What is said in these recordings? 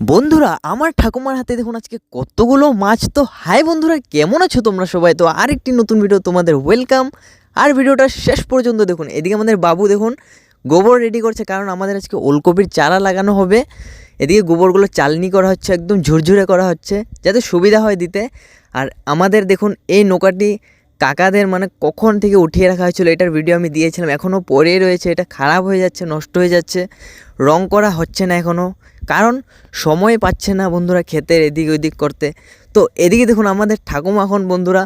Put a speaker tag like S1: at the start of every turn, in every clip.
S1: বন্ধুরা, আমার ঠাকুমার হাতে দেখুন আজকে কতগুলো মাছ। তো হাই বন্ধুরা, কেমন আছো তোমরা সবাই? তো আরেকটি নতুন ভিডিও তোমাদের ওয়েলকাম আর ভিডিওটা শেষ পর্যন্ত দেখুন। এদিকে আমাদের বাবু দেখুন, গোবর রেডি করছে, কারণ আমাদের আজকে ওলকপির চারা লাগানো হবে। এদিকে গোবরগুলো চালনি করা হচ্ছে, একদম ঝুরঝুরে করা হচ্ছে, যাতে সুবিধা হয় দিতে। আর আমাদের দেখুন, এই নৌকাটি কাকাদের মানে কখন থেকে উঠিয়ে রাখা হয়েছিল এটার ভিডিও আমি দিয়েছিলাম। এখনও পরেই রয়েছে, এটা খারাপ হয়ে যাচ্ছে, নষ্ট হয়ে যাচ্ছে, রং করা হচ্ছে না এখনও কারণ সময় পাচ্ছে না বন্ধুরা ক্ষেতের এদিক ওদিক করতে। তো এদিকে দেখুন আমাদের ঠাকুমা এখন বন্ধুরা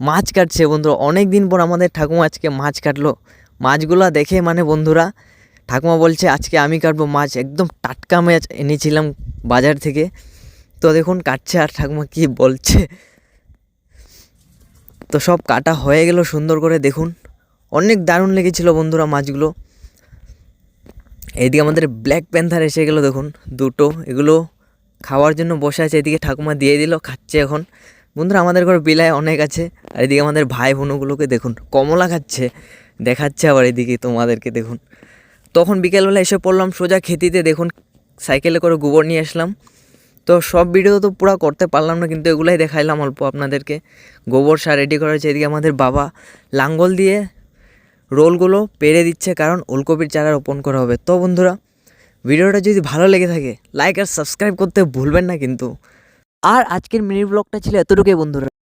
S1: মাছ কাটছে বন্ধুরা। অনেক দিন পর আমাদের ঠাকুমা আজকে মাছ কাটলো। মাছগুলো দেখে মানে বন্ধুরা ঠাকুমা বলছে, আজকে আমি কাটবো মাছ। একদম টাটকা মাছ এনেছিলাম বাজার থেকে। তো দেখুন কাটছে আর ঠাকুমা কি বলছে। তো সব কাটা হয়ে গেল সুন্দর করে, দেখুন। অনেক দারুণ লেগেছিল বন্ধুরা মাছগুলো। এইদিকে আমাদের ব্ল্যাক প্যান্থার এসে গেলো, দেখুন, দুটো। এগুলো খাওয়ার জন্য বসে আছে, এদিকে ঠাকুমা দিয়ে দিল, খাচ্ছে এখন। বন্ধুরা, আমাদের ঘরে বিলায় অনেক আছে। আর এদিকে আমাদের ভাই বোনগুলোকে, দেখুন, কমলা খাচ্ছে। দেখাচ্ছে আবার এদিকে তোমাদেরকে, দেখুন। তখন বিকেলবেলা এসে পড়লাম সোজা খেতিতে, দেখুন, সাইকেলে করে গোবর নিয়ে আসলাম। তো সব ভিডিও তো পুরো করতে পারলাম না, কিন্তু এগুলাই দেখাইলাম অল্প আপনাদেরকে। গোবর সার রেডি করা হয়েছে এদিকে আমাদের বাবা। লাঙ্গল দিয়ে রোলগুলো পেরে দিচ্ছে, কারণ ওলকপির চারা রোপণ করা হবে। তো বন্ধুরা, ভিডিওটা যদি ভালো লেগে থাকে লাইক আর সাবস্ক্রাইব করতে ভুলবেন না কিন্তু। আর আজকের মিনি ব্লগটা ছিল এতটুকুই বন্ধুরা।